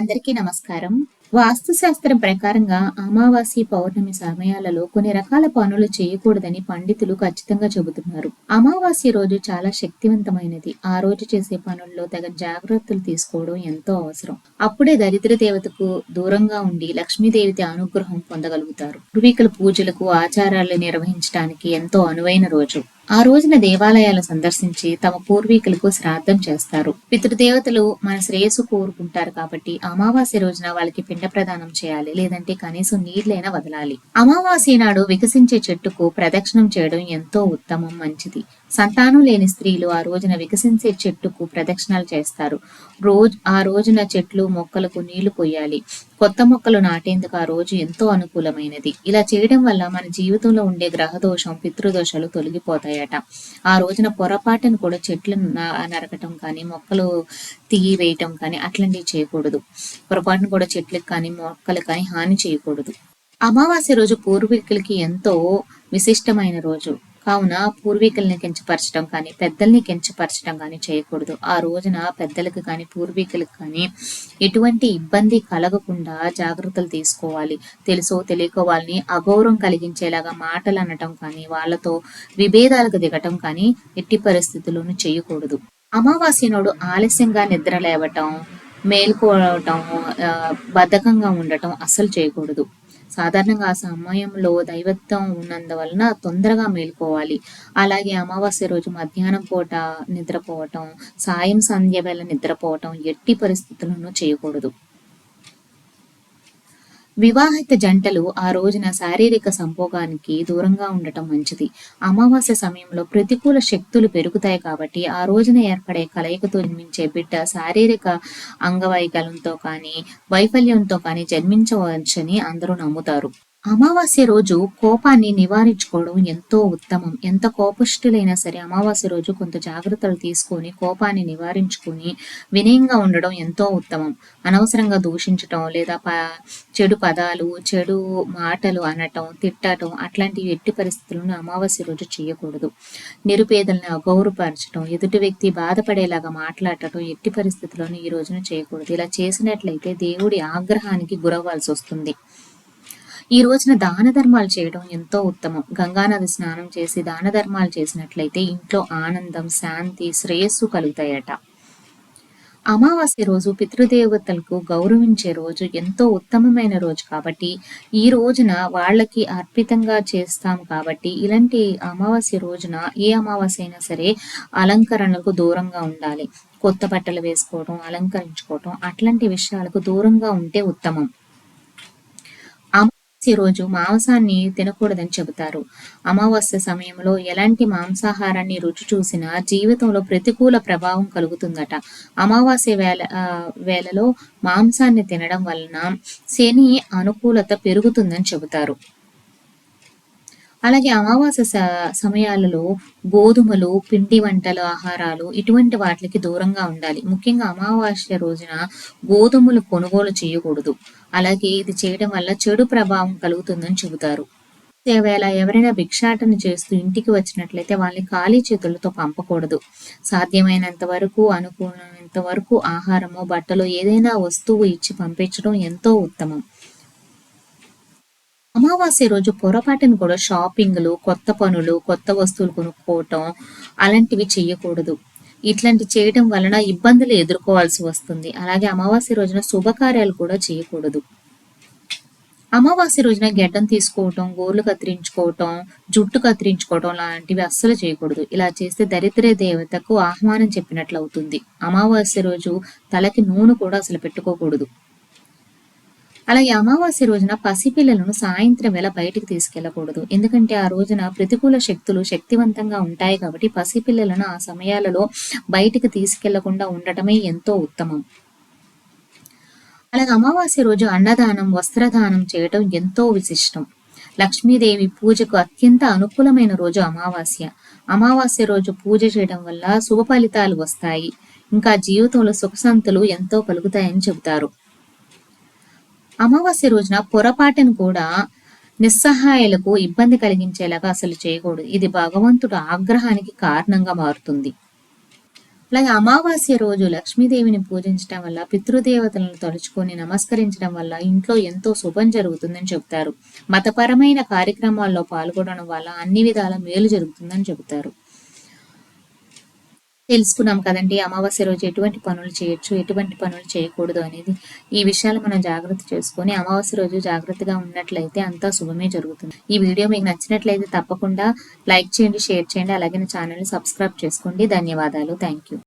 అందరికీ నమస్కారం. వాస్తు శాస్త్రం ప్రకారంగా అమావాస్య పౌర్ణమి సమయాలలో కొన్ని రకాల పనులు చేయకూడదని పండితులు ఖచ్చితంగా చెబుతున్నారు. అమావాస్య రోజు చాలా శక్తివంతమైనది. ఆ రోజు చేసే పనుల్లో తగిన జాగ్రత్తలు తీసుకోవడం ఎంతో అవసరం. అప్పుడే దరిద్ర దేవతకు దూరంగా ఉండి లక్ష్మీదేవి అనుగ్రహం పొందగలుగుతారు. పూర్వీకుల పూజలకు ఆచారాలు నిర్వహించడానికి ఎంతో అనువైన రోజు. ఆ రోజున దేవాలయాలు సందర్శించి తమ పూర్వీకులకు శ్రాద్ధం చేస్తారు. పితృదేవతలు మన శ్రేయస్సు కోరుకుంటారు కాబట్టి అమావాస్య రోజున వాళ్ళకి పిండ ప్రదానం చేయాలి లేదంటే కనీసం నీళ్ళైనా వదలాలి. అమావాస్య నాడు వికసించే చెట్టుకు ప్రదక్షిణం చేయడం ఎంతో ఉత్తమం మంచిది. సంతానం లేని స్త్రీలు ఆ రోజున వికసించే చెట్టుకు ప్రదక్షిణాలు చేస్తారు. రోజు ఆ రోజున చెట్లు మొక్కలకు నీళ్ళు పోయాలి. కొత్త మొక్కలు నాటేందుకు ఆ రోజు ఎంతో అనుకూలమైనది. ఇలా చేయడం వల్ల మన జీవితంలో ఉండే గ్రహ దోషం పితృదోషాలు తొలగిపోతాయట. ఆ రోజున పొరపాటును కూడా చెట్లు నరకటం కానీ మొక్కలు తీయవేయటం కానీ అట్లాంటివి చేయకూడదు. పొరపాటును కూడా చెట్లకు కానీ మొక్కలు కానీ హాని చేయకూడదు. అమావాస్య రోజు పూర్వీకులకి ఎంతో విశిష్టమైన రోజు. కావున పూర్వీకుల్ని కించపరచడం కానీ పెద్దల్ని కించపరచడం కానీ చేయకూడదు. ఆ రోజున పెద్దలకు కానీ పూర్వీకులకు కానీ ఎటువంటి ఇబ్బంది కలగకుండా జాగ్రత్తలు తీసుకోవాలి. తెలుసో తెలియకో వాళ్ళని అగౌరవం కలిగించేలాగా మాటలు అనటం కానీ వాళ్ళతో విభేదాలకు దిగటం కానీ ఎట్టి పరిస్థితుల్లోనూ చేయకూడదు. అమావాస్య నాడు ఆలస్యంగా నిద్ర లేవటం మేల్కోవటం బద్ధకంగా ఉండటం అస్సలు చేయకూడదు. సాధారణంగా ఆ సమయంలో దైవత్వం ఉన్నందువలన తొందరగా మేలుకోవాలి. అలాగే అమావాస్య రోజు మధ్యాహ్నం పూట నిద్రపోవటం సాయం సంధ్య వేళ నిద్రపోవటం ఎట్టి పరిస్థితులను చేయకూడదు. వివాహిత జంటలు ఆ రోజున శారీరక సంభోగానికి దూరంగా ఉండటం మంచిది. అమావాస్య సమయంలో ప్రతికూల శక్తులు పెరుగుతాయి కాబట్టి ఆ రోజున ఏర్పడే కలయికతో జన్మించే బిడ్డ శారీరక అంగవైకల్యంతో కానీ వైఫల్యంతో కానీ జన్మించవచ్చని అందరూ నమ్ముతారు. అమావాస్య రోజు కోపాన్ని నివారించుకోవడం ఎంతో ఉత్తమం. ఎంత కోపష్టులైనా సరే అమావాస్య రోజు కొంత జాగ్రత్తలు తీసుకొని కోపాన్ని నివారించుకొని వినయంగా ఉండడం ఎంతో ఉత్తమం. అనవసరంగా దూషించటం లేదా ప చెడు పదాలు చెడు మాటలు అనటం తిట్టడం అట్లాంటివి ఎట్టి పరిస్థితులను అమావాస్య రోజు చేయకూడదు. నిరుపేదలను అగౌరవపరచడం ఎదుటి వ్యక్తి బాధపడేలాగా మాట్లాడటం ఎట్టి పరిస్థితులను ఈ రోజున చేయకూడదు. ఇలా చేసినట్లయితే దేవుడి ఆగ్రహానికి గురవ్వాల్సి వస్తుంది. ఈ రోజున దాన ధర్మాలు చేయడం ఎంతో ఉత్తమం. గంగానది స్నానం చేసి దాన ధర్మాలు చేసినట్లయితే ఇంట్లో ఆనందం శాంతి శ్రేయస్సు కలుగుతాయట. అమావాస్య రోజు పితృదేవతలకు గౌరవించే రోజు ఎంతో ఉత్తమమైన రోజు కాబట్టి ఈ రోజున వాళ్ళకి అర్పితంగా చేస్తాం కాబట్టి ఇలాంటి అమావాస్య రోజున ఏ అమావాస్య అయినా సరే అలంకరణలకు దూరంగా ఉండాలి. కొత్త బట్టలు వేసుకోవడం అలంకరించుకోవటం అట్లాంటి విషయాలకు దూరంగా ఉంటే ఉత్తమం. రోజు మాంసాన్ని తినకూడదని చెబుతారు. అమావాస్య సమయంలో ఎలాంటి మాంసాహారాన్ని రుచి చూసినా జీవితంలో ప్రతికూల ప్రభావం కలుగుతుందట. అమావాస్య వేళ వేళలో మాంసాన్ని తినడం వలన శని అనుకూలత పెరుగుతుందని చెబుతారు. అలాగే అమావాస్య సమయాలలో గోధుమలు పిండి వంటలు ఆహారాలు ఇటువంటి వాటికి దూరంగా ఉండాలి. ముఖ్యంగా అమావాస్య రోజున గోధుమలు కొనుగోలు చేయకూడదు. అలాగే ఇది చేయడం వల్ల చెడు ప్రభావం కలుగుతుందని చెబుతారు. వేళ ఎవరైనా భిక్షాటన చేస్తూ ఇంటికి వచ్చినట్లయితే వాళ్ళని ఖాళీ చేతులతో పంపకూడదు. సాధ్యమైనంత వరకు అనుకున్నంత వరకు ఆహారము బట్టలు ఏదైనా వస్తువు ఇచ్చి పంపించడం ఎంతో ఉత్తమం. అమావాస్య రోజు పొరపాటును కూడా షాపింగ్లు కొత్త పనులు కొత్త వస్తువులు కొనుక్కోవటం అలాంటివి చేయకూడదు ఇట్లాంటి చేయడం వలన ఇబ్బందులు ఎదుర్కోవాల్సి వస్తుంది. అలాగే అమావాస్య రోజున శుభకార్యాలు కూడా చేయకూడదు అమావాస్య రోజున గెడ్డం తీసుకోవటం గోర్లు కత్తిరించుకోవటం జుట్టు కత్తిరించుకోవటం లాంటివి అస్సలు చేయకూడదు. ఇలా చేస్తే దరిద్ర దేవతకు ఆహ్వానం చెప్పినట్లు అవుతుంది అమావాస్య రోజు తలకి నూనె కూడా అసలు పెట్టుకోకూడదు. అలాగే అమావాస్య రోజున పసిపిల్లలను సాయంత్రం వేళ బయటికి తీసుకెళ్ళకూడదు. ఎందుకంటే ఆ రోజున ప్రతికూల శక్తులు శక్తివంతంగా ఉంటాయి కాబట్టి పసిపిల్లలను ఆ సమయాలలో బయటికి తీసుకెళ్ళకుండా ఉండటమే ఎంతో ఉత్తమం. అలాగే అమావాస్య రోజు అన్నదానం వస్త్రదానం చేయటం ఎంతో విశిష్టం. లక్ష్మీదేవి పూజకు అత్యంత అనుకూలమైన రోజు అమావాస్య. అమావాస్య రోజు పూజ చేయడం వల్ల శుభ ఫలితాలు వస్తాయి. ఇంకా జీవితంలో సుఖశాంతులు ఎంతో కలుగుతాయని చెబుతారు. అమావాస్య రోజున పొరపాటును కూడా నిస్సహాయాలకు ఇబ్బంది కలిగించేలాగా అసలు చేయకూడదు. ఇది భగవంతుడు ఆగ్రహానికి కారణంగా మారుతుంది. అలాగే అమావాస్య రోజు లక్ష్మీదేవిని పూజించడం వల్ల పితృదేవతలను తలుచుకొని నమస్కరించడం వల్ల ఇంట్లో ఎంతో శుభం జరుగుతుందని చెబుతారు. మతపరమైన కార్యక్రమాల్లో పాల్గొనడం వల్ల అన్ని విధాల మేలు జరుగుతుందని చెబుతారు. తెలుసుకున్నాం కదండి అమావాస్య రోజు ఎటువంటి పనులు చేయొచ్చు ఎటువంటి పనులు చేయకూడదు అనేది. ఈ విషయాలు మనం జాగ్రత్త చేసుకొని అమావాస్య రోజు జాగ్రత్తగా ఉన్నట్లయితే అంతా శుభమే జరుగుతుంది. ఈ వీడియో మీకు నచ్చినట్లయితే తప్పకుండా లైక్ చేయండి షేర్ చేయండి అలాగే నా ఛానల్ని సబ్స్క్రైబ్ చేసుకోండి. ధన్యవాదాలు. Thank you